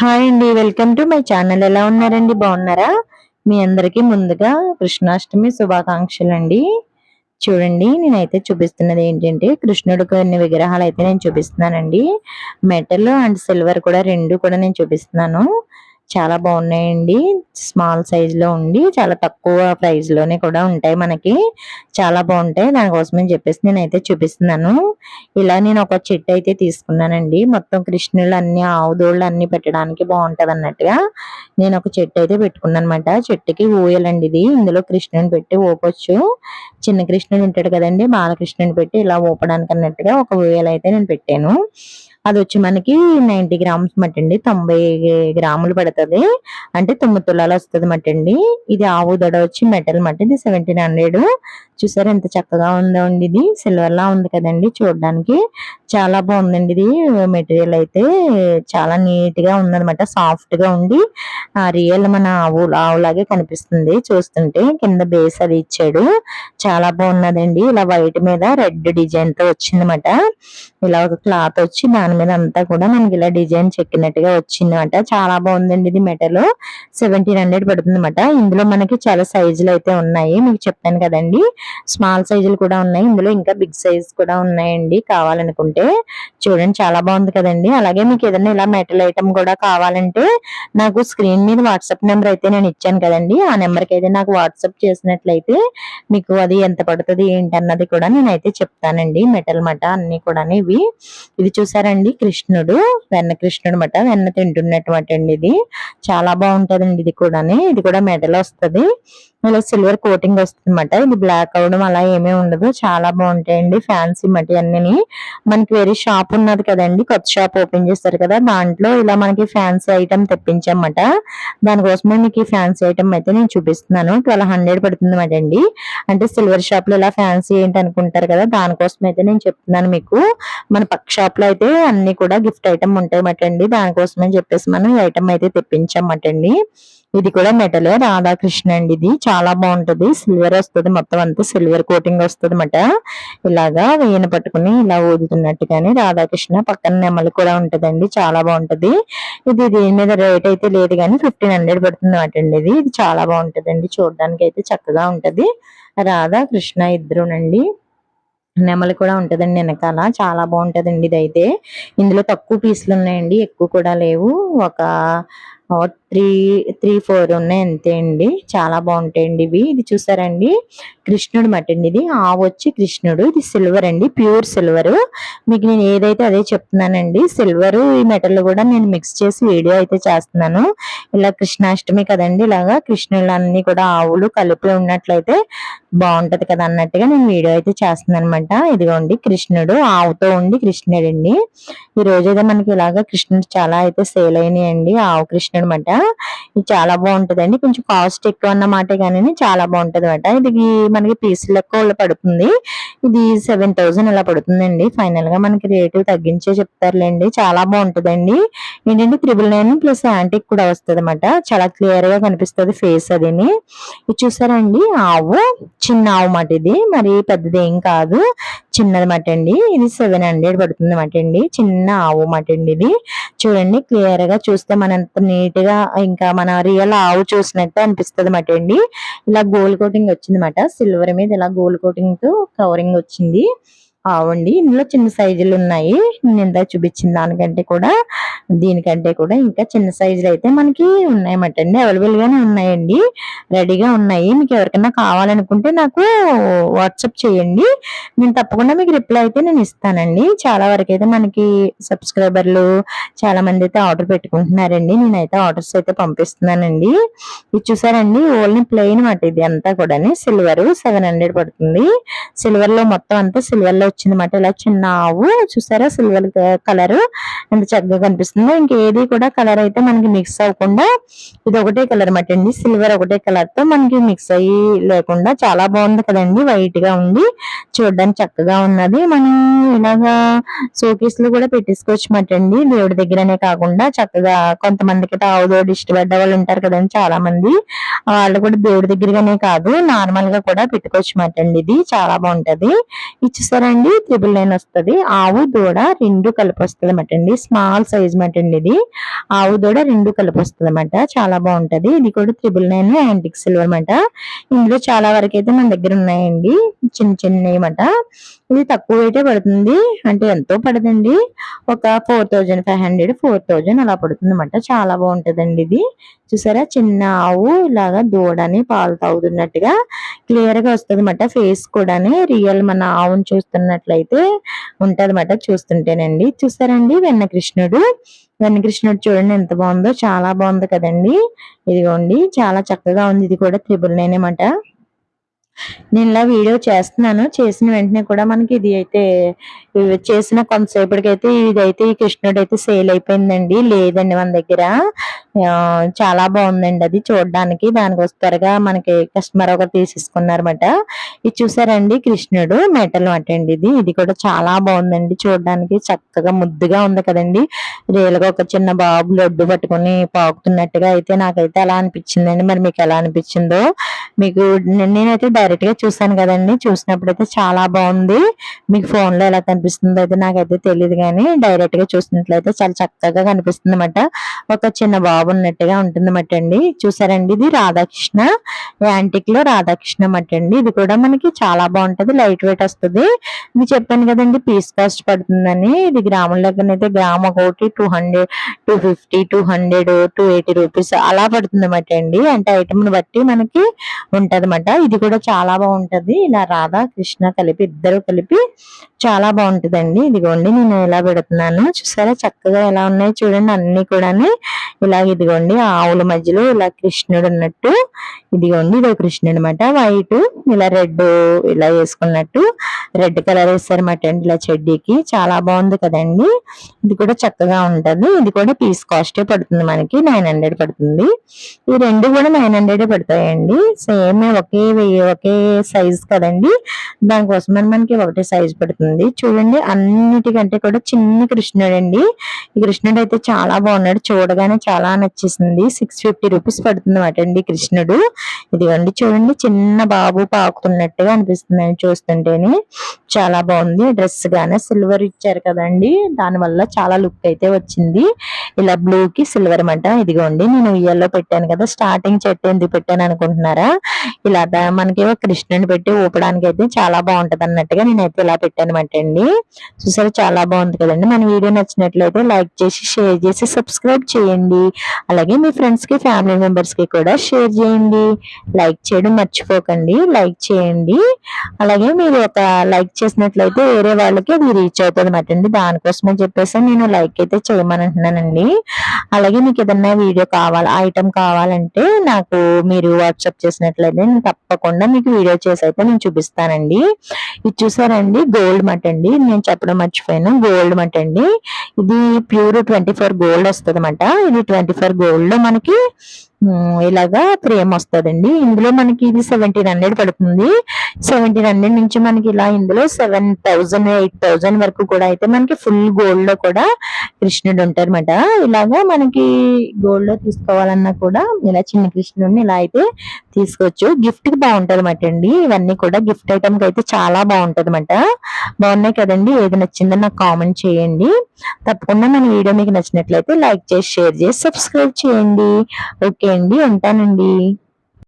Hi అండి welcome to my channel. ఎలా ఉన్నారండి? బాగున్నారా? మీ అందరికీ ముందుగా కృష్ణాష్టమి శుభాకాంక్షలు అండి చూడండి నేనైతే చూపిస్తున్నది ఏంటంటే కృష్ణుడు కొన్ని విగ్రహాలు అయితే నేను చూపిస్తున్నానండి. మెటల్ అండ్ సిల్వర్ కూడా రెండు కూడా నేను చూపిస్తున్నాను. చాలా బాగున్నాయండి. స్మాల్ సైజులో ఉండి చాలా తక్కువ ప్రైజ్లోనే కూడా ఉంటాయి మనకి. చాలా బాగుంటాయి. దానికోసమని చెప్పేసి నేనైతే చూపిస్తున్నాను. ఇలా నేను ఒక చెట్టు అయితే తీసుకున్నానండి. మొత్తం కృష్ణులు అన్ని ఆవుదోళ్ళు అన్ని పెట్టడానికి బాగుంటుంది అన్నట్టుగా నేను ఒక చెట్టు అయితే పెట్టుకున్నాను అనమాట చెట్టుకి ఊయలండి ఇది. ఇందులో కృష్ణుని పెట్టి ఊపొచ్చు. చిన్న కృష్ణుడు ఉంటాడు కదండి బాలకృష్ణుని పెట్టి ఇలా ఊపడానికి అన్నట్టుగా ఒక ఊయలు అయితే నేను పెట్టాను. అది వచ్చి మనకి నైన్టీ గ్రామ్స్ మట్టండి తొంభై గ్రాములు పడుతుంది. అంటే తొమ్మిది తులాలు వస్తుంది మట్టండి ఇది ఆవు దడ వచ్చి మెటల్ మట్టి ఇది సెవెంటీన్ హండ్రెడ్. చూసారు ఎంత చక్కగా ఉందో అండి ఇది. సిల్వర్ లా ఉంది కదండి చూడడానికి. చాలా బాగుందండి ఇది. మెటీరియల్ అయితే చాలా నీట్గా ఉందన్నమాట. సాఫ్ట్గా ఉండి ఆ రియల్ మన ఆవు ఆవులాగే కనిపిస్తుంది చూస్తుంటే. కింద బేస్ అది ఇచ్చాడు. చాలా బాగున్నదండి. ఇలా వైట్ మీద రెడ్ డిజైన్తో వచ్చిందన్నమాట. ఇలా ఒక క్లాత్ వచ్చి దాని మీద అంతా కూడా మనకి ఇలా డిజైన్ చెక్కినట్టుగా వచ్చిందన్నమాట. చాలా బాగుందండి ఇది మెటల్ సెవెంటీన్ హండ్రెడ్ పడుతుంది ఇందులో మనకి చాలా సైజులు అయితే ఉన్నాయి. మీకు చెప్పాను కదండి. స్మాల్ సైజులు కూడా ఉన్నాయి. ఇందులో ఇంకా బిగ్ సైజ్ కూడా ఉన్నాయండి. కావాలనుకుంటే చూడండి చాలా బాగుంది కదండి. అలాగే మీకు ఏదైనా ఇలా మెటల్ ఐటమ్ కూడా కావాలంటే నాకు స్క్రీన్ మీద వాట్సాప్ నెంబర్ అయితే నేను ఇచ్చాను కదండి. ఆ నెంబర్కి అయితే నాకు వాట్సాప్ చేసినట్లయితే మీకు అది ఎంత పడుతుంది ఏంటి అన్నది కూడా నేనైతే చెప్తానండి. మెటల్ మట అన్ని కూడా ఇవి. ఇది చూసారండి కృష్ణుడు వెన్న కృష్ణుడు మట వెన్న తింటున్నటువంటి అండి ఇది. చాలా బాగుంటదండి ఇది కూడా ఇది కూడా మెడల్ వస్తుంది. ఇలా సిల్వర్ కోటింగ్ వస్తుంది అనమాట ఇది బ్లాక్ అవడం అలా ఏమీ ఉండదు. చాలా బాగుంటాయండి ఫ్యాన్సీ మట్టి అన్ని మనకి వేరే షాప్ ఉన్నది కదండి కొత్త షాప్ ఓపెన్ చేస్తారు కదా దాంట్లో ఇలా మనకి ఫ్యాన్సీ ఐటమ్ తెప్పించామట దానికోసమే మీకు ఈ ఫ్యాన్సీ ఐటమ్ అయితే నేను చూపిస్తున్నాను. ట్వెల్వ్ హండ్రెడ్ పడుతుందన్నమాట అండి. అంటే సిల్వర్ షాప్లో ఇలా ఫ్యాన్సీ ఏంటి అనుకుంటారు కదా దానికోసం అయితే నేను చెప్తున్నాను మీకు. మన పక్క షాప్లో అయితే అన్ని కూడా గిఫ్ట్ ఐటమ్ ఉంటాయి అండి. దానికోసమని చెప్పేసి మనం ఈ ఐటమ్ అయితే తెప్పించామటండి ఇది కూడా మెటల్ రాధాకృష్ణ అండి ఇది. చాలా బాగుంటది. సిల్వర్ వస్తుంది మొత్తం అంతా. సిల్వర్ కోటింగ్ వస్తుంది అనమాట ఇలాగా వేయన పట్టుకుని ఇలా ఊదుతున్నట్టుగానే రాధాకృష్ణ పక్కన నెమలి కూడా ఉంటదండి. చాలా బాగుంటది. ఇది దీని మీద రేట్ అయితే లేదు కానీ ఫిఫ్టీన్ హండ్రెడ్ పడుతుంది అనమాట అండి ఇది. ఇది చాలా బాగుంటదండి. చూడడానికి అయితే చక్కగా ఉంటది. రాధా కృష్ణ ఇద్దరునండి. నెమలి కూడా ఉంటదండి వెనకాల. చాలా బాగుంటదండి ఇది అయితే ఇందులో తక్కువ పీసులు ఉన్నాయండి. ఎక్కువ కూడా లేవు. ఒక త్రీ త్రీ ఫోర్ ఉన్నాయి అంతే అండి. చాలా బాగుంటాయండి ఇవి. ఇది చూసారండి? కృష్ణుడు మటండి ఇది. ఆవు వచ్చి కృష్ణుడు. ఇది సిల్వర్ అండి. ప్యూర్ సిల్వర్ మీకు నేను ఏదైతే అదే చెప్తున్నానండి సిల్వర్ ఈ మెటల్ కూడా నేను మిక్స్ చేసి వీడియో అయితే చేస్తున్నాను. ఇలా కృష్ణాష్టమి కదండి ఇలాగా కృష్ణులన్నీ అన్ని కూడా ఆవులు కలిపి ఉన్నట్లయితే బాగుంటది కదా అన్నట్టుగా నేను వీడియో అయితే చేస్తున్నాను అనమాట ఇదిగోండి కృష్ణుడు ఆవుతో ఉండి కృష్ణుడు అండి ఈ రోజు అయితే మనకి ఇలాగా కృష్ణుడు చాలా అయితే సేల్ అయినాయండి. ఆవు కృష్ణ అనమాట ఇది చాలా బాగుంటుందండి. కొంచెం కాస్ట్ ఎక్కువ అన్నమాట కానీ చాలా బాగుంటుంది అనమాట ఇది మనకి పీస్ లెక్క పడుతుంది. ఇది సెవెన్ థౌసండ్ అలా పడుతుందండి. ఫైనల్గా మనకి రేటు తగ్గించే చెప్తారులేండి. చాలా బాగుంటుందండి. ఏంటంటే త్రిబుల్ నైన్ ప్లస్ యాంటిక్ కూడా వస్తుంది అనమాట చాలా క్లియర్గా కనిపిస్తుంది ఫేస్ అదిని. ఇది చూసారండి ఆవు. చిన్న ఆవు మాట ఇది. మరి పెద్దది ఏం కాదు. చిన్నది మాట అండి. ఇది సెవెన్ హండ్రెడ్ పడుతుంది మాట అండి. చిన్న ఆవు మాట అండి ఇది. చూడండి క్లియర్గా చూస్తే మన ఎంత నీట్గా ఇంకా మన రియల్ ఆవు చూసినట్టు అనిపిస్తుంది మాట అండి. ఇలా గోల్ కోటింగ్ వచ్చింది మాట. సిల్వర్ మీద ఇలా గోల్ కోటింగ్తో కవరింగ్ వచ్చింది. ఆవండి. ఇందులో చిన్న సైజులు ఉన్నాయి. నేను చూపించిన దానికంటే కూడా దీనికంటే కూడా ఇంకా చిన్న సైజులు అయితే మనకి ఉన్నాయన్నమాట అండి అవైలబుల్గానే ఉన్నాయండి. రెడీగా ఉన్నాయి. మీకు ఎవరికైనా కావాలనుకుంటే నాకు వాట్సాప్ చేయండి. నేను తప్పకుండా మీకు రిప్లై అయితే నేను ఇస్తానండి. చాలా వరకు అయితే మనకి సబ్స్క్రైబర్లు చాలా మంది అయితే ఆర్డర్ పెట్టుకుంటున్నారండి. నేనైతే ఆర్డర్స్ అయితే పంపిస్తున్నానండి. ఇది చూసారండి ఓన్లీ ప్లెయిన్ మాట ఇది అంతా కూడా సిల్వర్ సెవెన్ హండ్రెడ్ పడుతుంది. సిల్వర్లో మొత్తం అంతా సిల్వర్లో వచ్చిందన్నమాట. ఇలా చిన్న ఆవు చూసారా సిల్వర్ కలర్ ఎంత చక్కగా కనిపిస్తుంది. ఇంకేది కూడా కలర్ అయితే మనకి మిక్స్ అవ్వకుండా ఇది ఒకటే కలర్ అనమాట అండి. సిల్వర్ ఒకటే కలర్తో మనకి మిక్స్ అయ్యి లేకుండా చాలా బాగుంది కదండి. వైట్గా ఉంది. చూడడానికి చక్కగా ఉన్నది. మనం ఇలాగా షోకేస్లో కూడా పెట్టేసుకోవచ్చు మాట అండి. దేవుడి దగ్గరనే కాకుండా చక్కగా కొంతమందికి ఆవుదోడు ఇష్టపడ్డ వాళ్ళు ఉంటారు కదండి చాలా మంది వాళ్ళు కూడా దేవుడి దగ్గరగానే కాదు నార్మల్గా కూడా పెట్టుకోవచ్చు మాట అండి. ఇది చాలా బాగుంటది. ఇచ్చేసారండి అండి త్రిబుల్ నైన్ వస్తుంది. ఆవు దూడ రెండు కలిపి వస్తుంది అనమాట అండి స్మాల్ సైజ్ మాట అండి ఇది. ఆవు దూడ రెండు కలిపి వస్తుంది అనమాట చాలా బాగుంటది. ఇది కూడా త్రిబుల్ నైన్ యాంటిక్ సిల్వర్ అనమాట ఇందులో చాలా వరకు అయితే మన దగ్గర ఉన్నాయండి. చిన్న చిన్నవి అనమాట ఇది తక్కువ అయితే పడుతుంది. అంటే ఎంతో పడదండి. ఒక four thousand five hundred four thousand అలా పడుతుంది అనమాట చాలా బాగుంటదండి ఇది. చూసారా? చిన్న ఆవు ఇలాగా దూడని పాలు తాగుతున్నట్టుగా క్లియర్గా వస్తుంది అనమాట ఫేస్ కూడా రియల్ మన ఆవును చూస్తున్న ఉంటది ఉంటదన్నమాట. చూస్తుంటేనండి. చూస్తారండి వెన్న కృష్ణుడు వెన్న కృష్ణుడు చూడండి ఎంత బాగుందో. చాలా బాగుంది కదండి. ఇదిగోండి. చాలా చక్కగా ఉంది. ఇది కూడా త్రిబుల్ నైన్ అనమాట నేను ఇలా వీడియో చేస్తున్నాను. చేసిన వెంటనే కూడా మనకి ఇది అయితే చేసిన కొంతసేపటికైతే ఇది అయితే ఈ కృష్ణుడు అయితే సేల్ అయిపోయిందండి. లేదండి మన దగ్గర. చాలా బాగుందండి అది చూడడానికి. దానికి వస్తారుగా మనకి కస్టమర్ ఒకరు తీసేసుకున్నారన్నమాట. ఇది చూసారండి కృష్ణుడు మెటల్ మాట అండి ఇది. ఇది కూడా చాలా బాగుందండి చూడడానికి. చక్కగా ముద్దుగా ఉంది కదండి. రేలుగా ఒక చిన్న బాబు లడ్డు పట్టుకొని పాకుతున్నట్టుగా అయితే నాకైతే అలా అనిపించిందండి. మరి మీకు ఎలా అనిపించిందో? మీకు నేనైతే డైరెక్ట్గా చూసాను కదండి. చూసినప్పుడు అయితే చాలా బాగుంది. మీకు ఫోన్లో ఎలా కనిపిస్తుందో అయితే నాకైతే తెలియదు కానీ డైరెక్ట్గా చూసినట్లయితే చాలా చక్కగా కనిపిస్తుంది అనమాట ఒక చిన్న బాబు ఉన్నట్టుగా ఉంటుంది అన్నమాట అండి. చూసారండి ఇది రాధాకృష్ణ యాంటిక్లో రాధాకృష్ణ అన్నమాట అండి. ఇది కూడా మనకి చాలా బాగుంటది లైట్ వెయిట్ వస్తుంది. ఇది చెప్పాను కదండి పీస్ కాస్ట్ పడుతుందని. ఇది గ్రాముల దగ్గర అయితే గ్రామ్ ఒకటి two hundred two fifty two hundred two eighty rupees అలా పడుతుంది అన్నమాట అండి. అంటే ఐటమ్ని బట్టి మనకి ఉంటదన్నమాట. ఇది కూడా చాలా చాలా బాగుంటది. ఇలా రాధా కృష్ణ కలిపి ఇద్దరు కలిపి చాలా బాగుంటుందండి. ఇదిగోండి నేను ఎలా పెడుతున్నాను? చూసారా? చక్కగా ఎలా ఉన్నాయి చూడండి అన్ని కూడానే. ఇలా ఇదిగోండి ఆవుల మధ్యలో ఇలా కృష్ణుడు ఉన్నట్టు. ఇదిగోండి ఇదో కృష్ణుడు అనమాట వైట్ ఇలా రెడ్ ఇలా వేసుకున్నట్టు. రెడ్ కలర్ వేస్తారన్నమాట అండి ఇలా చెడ్డీకి. చాలా బాగుంది కదండి. ఇది కూడా చక్కగా ఉంటది. ఇది కూడా పీస్ కాస్టే పడుతుంది మనకి. నైన్ హండ్రెడ్ పడుతుంది. ఈ రెండు కూడా నైన్ హండ్రెడ్ పడతాయండి. సేమ్ ఒకే వెయ్యి ఒకే సైజ్ కదండి. దానికోసం మనకి ఒకటే సైజ్ పడుతుంది. చూడండి అన్నిటికంటే కూడా చిన్న కృష్ణుడు అండి ఈ కృష్ణుడు అయితే చాలా బాగున్నాడు. చూడగానే చాలా నచ్చేసింది. సిక్స్ ఫిఫ్టీ రూపీస్ పడుతుంది అండి కృష్ణుడు. ఇదిగోండి చూడండి చిన్న బాబు పాకుతున్నట్టుగా అనిపిస్తుంది చూస్తుంటేనే. చాలా బాగుంది. డ్రెస్ గానే సిల్వర్ ఇచ్చారు కదండి. దాని వల్ల చాలా లుక్ అయితే వచ్చింది. ఇలా బ్లూ కి సిల్వర్ అన్నమాట ఇదిగోండి. నేను ఉయ్యాల్లో పెట్టాను కదా. స్టార్టింగ్ చెట్టు ఎందుకు పెట్టాను అనుకుంటున్నారా? ఇలా మనకి కృష్ణుని పెట్టి ఊపడానికి అయితే చాలా బాగుంటది అన్నట్టుగా నేనైతే ఇలా పెట్టాను అనమాట అండి. చూసారు? చాలా బాగుంది కదండి. మన వీడియో నచ్చినట్లయితే లైక్ చేసి షేర్ చేసి సబ్స్క్రైబ్ చేయండి. అలాగే మీ ఫ్రెండ్స్కి ఫ్యామిలీ మెంబర్స్కి కూడా షేర్ చేయండి. లైక్ చేయడం మర్చిపోకండి. లైక్ చేయండి. అలాగే మీరు ఒక లైక్ చేసినట్లయితే వేరే వాళ్ళకి అది రీచ్ అవుతుంది అనమాట అండి. దానికోసమే చెప్పేసి నేను లైక్ అయితే చేయమని అంటున్నానండి అలాగే మీకు ఏదన్నా వీడియో కావాలి ఐటమ్ కావాలంటే నాకు మీరు వాట్సాప్ చేసినట్లయితే నేను తప్పకుండా మీకు వీడియో చేసి అయితే నేను చూపిస్తానండి. ఇది చూసారండి? గోల్డ్ మట్ అండి. నేను చెప్పడం మర్చిపోయాను. గోల్డ్ మట్ అండి. ఇది ప్యూర్ ట్వంటీ ఫోర్ గోల్డ్ వస్తుంది ఇది ట్వంటీ ఫోర్ గోల్డ్ మనకి ఇలాగా ఫ్రేమ్ వస్తుందండి. ఇందులో మనకి ఇది సెవెంటీన్ హండ్రెడ్ పడుతుంది. సెవెంటీన్ హండ్రెడ్ నుంచి మనకి ఇలా ఇందులో సెవెన్ థౌసండ్ ఎయిట్ థౌజండ్ వరకు కూడా అయితే మనకి ఫుల్ గోల్డ్లో కూడా కృష్ణుడు ఉంటారు అనమాట ఇలాగా మనకి గోల్డ్లో తీసుకోవాలన్నా కూడా ఇలా చిన్న కృష్ణుడిని ఇలా అయితే తీసుకోవచ్చు. గిఫ్ట్కి బాగుంటది అనమాట అండి. ఇవన్నీ కూడా గిఫ్ట్ ఐటమ్కి అయితే చాలా బాగుంటది అనమాట బాగున్నాయి కదండి. ఏది నచ్చిందో నాకు కామెంట్ చేయండి. తప్పకుండా మన వీడియో మీకు నచ్చినట్లయితే లైక్ చేసి షేర్ చేసి సబ్స్క్రైబ్ చేయండి. ఓకే. ఓకే అండి ఉంటానండి.